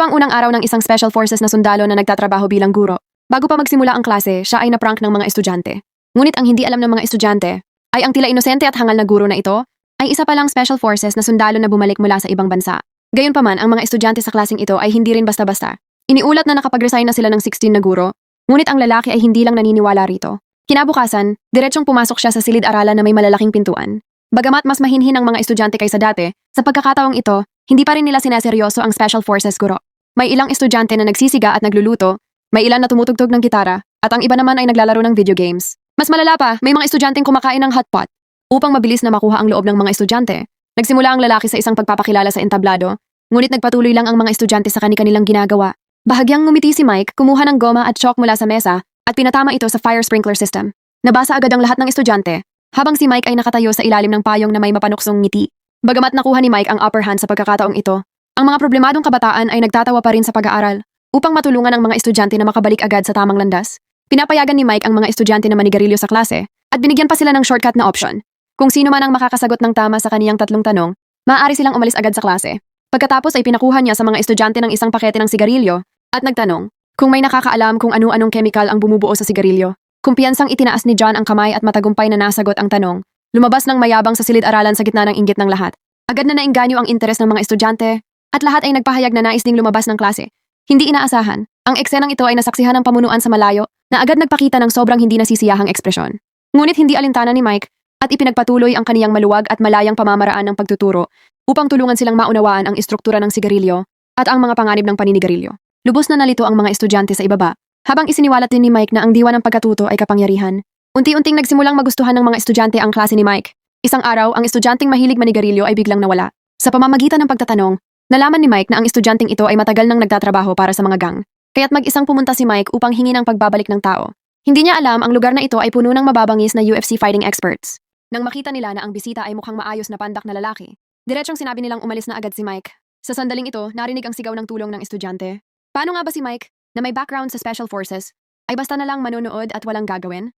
Ito ang unang araw ng isang Special Forces na sundalo na nagtatrabaho bilang guro. Bago pa magsimula ang klase, siya ay naprank ng mga estudyante. Ngunit ang hindi alam ng mga estudyante ay ang tila inosente at hangal na guro na ito ay isa palang Special Forces na sundalo na bumalik mula sa ibang bansa. Gayunpaman, ang mga estudyante sa klaseng ito ay hindi rin basta-basta. Iniulat na nakapag-resign na sila ng 16 na guro, ngunit ang lalaki ay hindi lang naniniwala rito. Kinabukasan, diretsong pumasok siya sa silid-aralan na may malalaking pintuan. Bagamat mas mahinhin ang mga estudyante kaysa dati, sa pagkakataong ito, hindi pa rin nila sineseryoso ang Special Forces guro. May ilang estudyante na nagsisiga at nagluluto, may ilan na tumutugtog ng gitara, at ang iba naman ay naglalaro ng video games. Mas malala pa, may mga estudyanteng kumakain ng hotpot. Upang mabilis na makuha ang loob ng mga estudyante, nagsimula ang lalaki sa isang pagpapakilala sa entablado, ngunit nagpatuloy lang ang mga estudyante sa kanilang ginagawa. Bahagyang ngumiti si Mike, kumuha ng goma at chalk mula sa mesa, at pinatama ito sa fire sprinkler system. Nabasa agad ang lahat ng estudyante, habang si Mike ay nakatayo sa ilalim ng payong na may mapanuksong ngiti. Bagamat nakuha ni Mike ang upper hand sa pagkakataong ito, ang mga problemadong kabataan ay nagtatawa pa rin sa pag-aaral. Upang matulungan ang mga estudyante na makabalik agad sa tamang landas, pinapayagan ni Mike ang mga estudyante na manigarilyo sa klase at binigyan pa sila ng shortcut na option. Kung sino man ang makakasagot ng tama sa kaniyang tatlong tanong, maaari silang umalis agad sa klase. Pagkatapos ay pinakuha niya sa mga estudyante ng isang pakete ng sigarilyo at nagtanong kung may nakakaalam kung ano-anong chemical ang bumubuo sa sigarilyo. Kumpiyansang itinaas ni John ang kamay at matagumpay na nasagot ang tanong. Lumabas ng mayabang sa silid-aralan sa gitna ng inggit ng lahat. Agad na nainganyo ang interes ng mga estudyante at lahat ay nagpahayag na nais ding lumabas ng klase. Hindi inaasahan, ang eksenang ito ay nasaksihan ng pamunuan sa malayo na agad nagpakita ng sobrang hindi nasisiyahang ekspresyon. Ngunit hindi alintana ni Mike at ipinagpatuloy ang kaniyang maluwag at malayang pamamaraan ng pagtuturo upang tulungan silang maunawaan ang istruktura ng sigarilyo at ang mga panganib ng paninigarilyo. Lubos na nalito ang mga estudyante sa ibaba, habang isiniwalat din ni Mike na ang diwa ng pagkatuto ay kapangyarihan. Unti-unting nagsimulang magustuhan ng mga estudyante ang klase ni Mike. Isang araw, ang estudyanteng mahilig manigarilyo ay biglang nawala. Sa pamamagitan ng pagtatanong, nalaman ni Mike na ang estudyanteng ito ay matagal nang nagtatrabaho para sa mga gang. Kaya't mag-isang pumunta si Mike upang hingi ng pagbabalik ng tao. Hindi niya alam ang lugar na ito ay puno ng mababangis na UFC fighting experts. Nang makita nila na ang bisita ay mukhang maayos na pandak na lalaki, diretsong sinabi nilang umalis na agad si Mike. Sa sandaling ito, narinig ang sigaw ng tulong ng estudyante. Paano nga ba si Mike, na may background sa Special Forces, ay basta na lang manonood at walang gagawin?